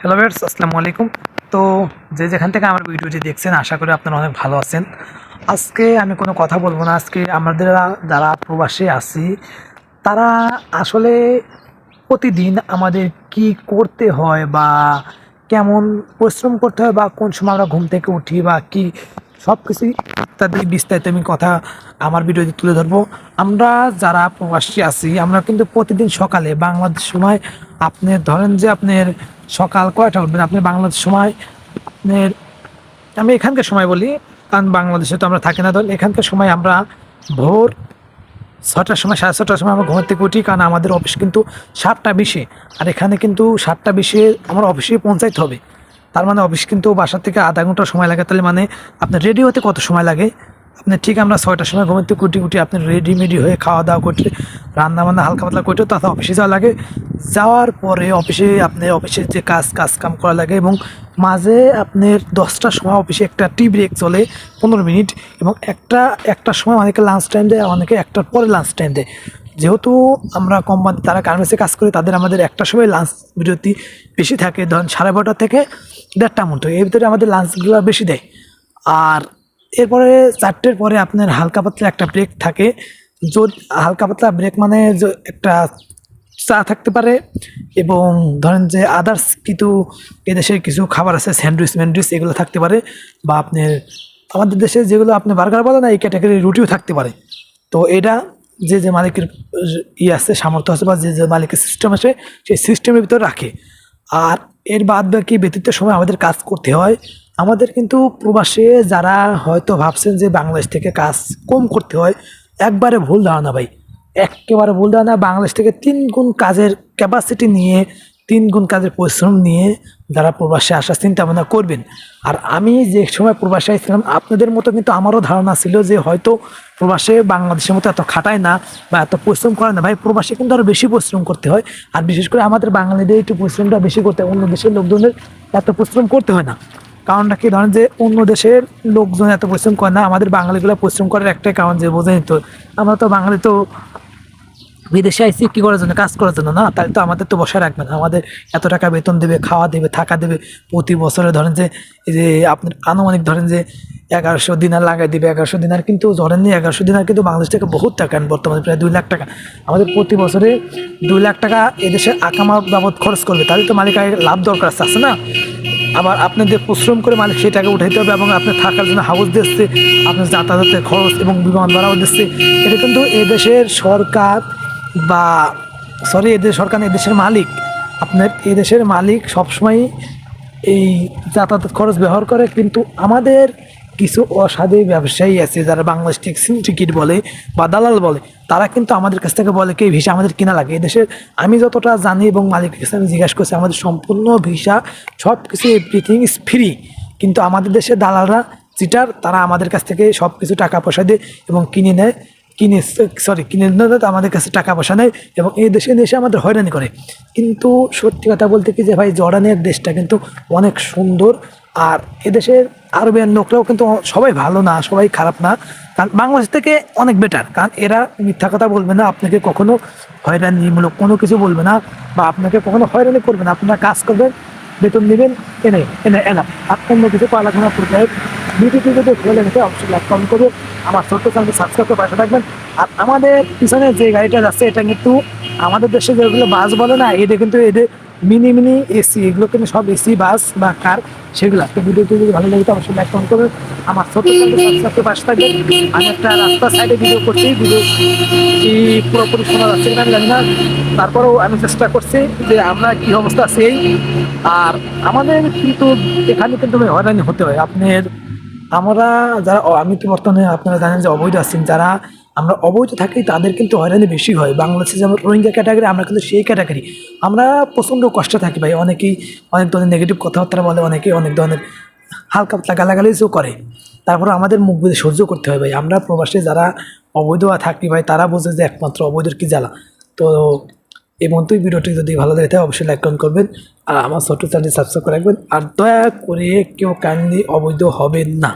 Hello viewers আসসালামু আলাইকুম। তো যে যেখান থেকে আমার ভিডিওটি দেখছেন, আশা করি আপনারা অনেক ভালো আছেন। আজকে আমি কোনো কথা বলব না। আজকে আমাদের যারা প্রবাসী আছি, তারা আসলে প্রতিদিন আমাদের কি করতে হয় বা কেমন পরিশ্রম করতে হয় বা কোন সময় আমরা ঘুম থেকে উঠি বা কি সব কিছুই তাদের বিস্তারিত আমি কথা আমার ভিডিওতে তুলে ধরবো। আমরা যারা প্রবাসী আছি, আমরা কিন্তু প্রতিদিন সকালে বাংলাদেশ সময় আপনি ধরেন যে আপনার সকাল কয়টা উঠবেন? আপনি বাংলাদেশ সময়, আপনার আমি এখানকার সময় বলি, কারণ বাংলাদেশে তো আমরা থাকি না। ধরেন এখানকার সময় আমরা ভোর ছটার সময়, সাড়ে ছটার সময় আমরা ঘুম থেকে উঠি, কারণ আমাদের অফিস কিন্তু সাতটা বিশে। আর এখানে কিন্তু সাতটা বিশে আমার অফিসে পৌঁছাইতে হবে। তার মানে অফিস কিন্তু বাসা থেকে আধা ঘণ্টা সময় লাগে। তাহলে মানে আপনার রেডি হতে কত সময় লাগে? আপনি ঠিক আমরা ছয়টার সময় ঘুম থেকে কুটি উঠি আপনি রেডি মেডি হয়ে খাওয়া দাওয়া করতে রান্না বান্না হালকা পাতলা করতে তাতে অফিসে যাওয়া লাগে। যাওয়ার পরে অফিসে আপনি অফিসের যে কাজ কাজ কাম করা লাগে এবং মাঝে আপনার দশটার সময় অফিসে একটা টি ব্রেক চলে, পনেরো মিনিট এবং একটা, একটার সময় অনেকে লাঞ্চ টাইম দেয়, অনেকে একটার পরে লাঞ্চ টাইম দেয়। যেহেতু আমরা কোম্পানি তারা গার্মেন্টসে কাজ করি, তাদের আমাদের একটা সময় লাঞ্চ বিরতি বেশি থাকে, ধরেন সাড়ে বারোটা থেকে দেড়টা মতো। এর ভিতরে আমাদের লাঞ্চগুলো বেশি দেয়। আর এরপরে চারটের পরে আপনার হালকা পাতলা একটা ব্রেক থাকে। হালকা পাতলা ব্রেক মানে একটা চা থাকতে পারে এবং ধরেন যে আদার্স কিন্তু এদেশের কিছু খাবার আছে স্যান্ডউইচ ম্যান্ডউইচ এগুলো থাকতে পারে বা আপনার আমাদের দেশে যেগুলো আপনি বার্গার বলে না, এই ক্যাটাগরির রুটিও থাকতে পারে। তো এটা যে যে মালিকের ইয়ে আছে, সামর্থ্য আছে বা যে যে মালিকের সিস্টেম আছে, সেই সিস্টেমের ভিতরে রাখে। আর এর বাদ বাকি ব্যতীত সময় আমাদের কাজ করতে হয়। আমাদের কিন্তু প্রবাসে যারা হয়তো ভাবছেন যে বাংলাদেশ থেকে কাজ কম করতে হয়, একবারে ভুল ধারণা ভাই। একেবারে ভুল ধারণা, বাংলাদেশ থেকে তিন গুণ কাজের ক্যাপাসিটি নিয়ে, তিন গুণ কাজের পরিশ্রম নিয়ে যারা প্রবাসে আসার চিন্তা ভাবনা করবেন। আর আমি যে সময় প্রবাসে আসছিলাম আপনাদের মতো কিন্তু আমারও ধারণা ছিল যে হয়তো প্রবাসে বাংলাদেশের মতো এত খাটায় না বা এত পরিশ্রম করে না, ভাই, প্রবাসে কিন্তু আরও বেশি পরিশ্রম করতে হয়। আর বিশেষ করে আমাদের বাঙালিদের একটু পরিশ্রমটা বেশি করতে হয়, অন্য দেশের লোকজনের এত পরিশ্রম করতে হয় না। কারণটা কি? ধরেন যে অন্য দেশের লোকজন এত পরিশ্রম করে না, আমাদের বাঙালিগুলো পরিশ্রম করার একটাই কারণ যে বোঝেনি তো, আমরা তো বাঙালি তো বিদেশে আইসি কী করার জন্য? কাজ করার জন্য না, তাহলে তো আমাদের তো বসায় রাখবে না। আমাদের এত টাকা বেতন দেবে, খাওয়া দেবে, থাকা দেবে। প্রতি বছরে ধরেন যে, এই যে আপনার আনুমানিক ধরেন যে এগারোশো দিনার লাগাই দিবে, এগারোশো দিনার কিন্তু ধরেন নি, এগারোশো দিনার কিন্তু বাংলাদেশ থেকে বহুত টাকা বর্তমানে, প্রায় দুই লাখ টাকা। আমাদের প্রতি বছরে দুই লাখ টাকা এদেশে আকামা বাবদ খরচ করবে। তাহলে তো মালিক আগে লাভ দরকার আছে না? আবার আপনাদের পরিশ্রম করে মালিক সেই টাকা উঠাইতে হবে এবং আপনার থাকার জন্য হাউস দিচ্ছে আপনার যাতায়াতের খরচ এবং বিমান ভাড়াও দিচ্ছে। এটা কিন্তু এদেশের সরকার বা সরি এদের সরকার এদেশের মালিক। আপনার এদেশের মালিক সবসময় এই যাতায়াত খরচ ব্যবহার করে, কিন্তু আমাদের কিছু অসাধু ব্যবসায়ী আছে যারা বাংলাদেশ ট্যাক্সি টিকিট বলে বা দালাল বলে, তারা কিন্তু আমাদের কাছ থেকে বলে, কি ভিসা আমাদের কিনা লাগে? এদেশের আমি যতটা জানি এবং মালিকের কাছে আমি জিজ্ঞাসা করছি, আমাদের সম্পূর্ণ ভিসা সব কিছু এভরিথিং ইজ ফ্রি কিন্তু আমাদের দেশে দালালরা চিটার তারা আমাদের কাছ থেকে সব কিছু টাকা পয়সা দেয় এবং কিনে নেয়। কিনে সরি কিনে না আমাদের কাছে টাকা পয়সা নেয় এবং এই দেশে দেশে আমাদের হয়রানি করে। কিন্তু সত্যি কথা বলতে কি যে ভাই, জর্ডানের দেশটা কিন্তু অনেক সুন্দর আর এদেশের আরবের লোকরাও কিন্তু সবাই ভালো না, সবাই খারাপ না। কারণ বাংলাদেশ থেকে অনেক বেটার কারণ এরা মিথ্যা কথা বলবে না, আপনাকে কখনো হয়রানিমূলক কোনো কিছু বলবে না বা আপনাকে কখনো হয়রানি করবে না। আপনারা কাজ করবেন, বেতন নেবেন, এনে এনে এনা আর অন্য কিছু পড়াশোনা করতে ভিডিওটি যদি ভালো লেগে অবশ্যই লাইক কমেন্ট করবে। আমার ছোট্ট চ্যানেলটি সাবস্ক্রাইব করে পাশে থাকবেন। আর আমাদের পিছনে যে গাড়িটা যাচ্ছে এটা কিন্তু আমাদের দেশে যেগুলো বাস বলে না এটা কিন্তু এদের মিনি মিনি এসি এগুলো কিন্তু সব এসি বাস বা কার সেগুলো। তো ভিডিওটি যদি ভালো লাগে অবশ্যই লাইক কমেন্ট করবেন। আমার ছোট্ট সাবস্ক্রাইব করে পাশে থাকবেন। আমি একটা রাস্তার সাইডে ভিডিও করছি ভিডিও কি পুরোপুরি শোনা যাচ্ছে কিনা আমি জানি না। তারপরেও আমি চেষ্টা করছি যে আমরা কি অবস্থা সেই। আর আমাদের কিন্তু এখানে কিন্তু হয়রানি হতে হয়। আপনার আমরা যারা আমি তো বর্তমানে আপনারা জানেন যে অবৈধ আছেন যারা আমরা অবৈধ থাকি তাদের কিন্তু হয়রানি বেশি হয়। বাংলাদেশে যেমন রোহিঙ্গা ক্যাটাগরি, আমরা কিন্তু সেই ক্যাটাগরি। আমরা প্রচণ্ড কষ্টে থাকি ভাই, অনেকেই অনেক ধরনের নেগেটিভ কথাবার্তা বলে, অনেকেই অনেক ধরনের হালকা পাতলা গালাগালিও করে। তারপরে আমাদের মুখ বুঝে সহ্য করতে হয় ভাই। আমরা প্রবাসে যারা অবৈধ থাকি ভাই, তারা বোঝে যে একমাত্র অবৈধর কি জ্বালা। তো এই মন্তব্য ভিডিওটি যদি ভালো লাগে, তাহলে অবশ্যই লাইক কমেন্ট করবেন। আর আমার ছোট চ্যানেল সাবস্ক্রাইব করে রাখবেন আর দয়া করে কেউ কাইন্ডলি অবৈধ হবেন না।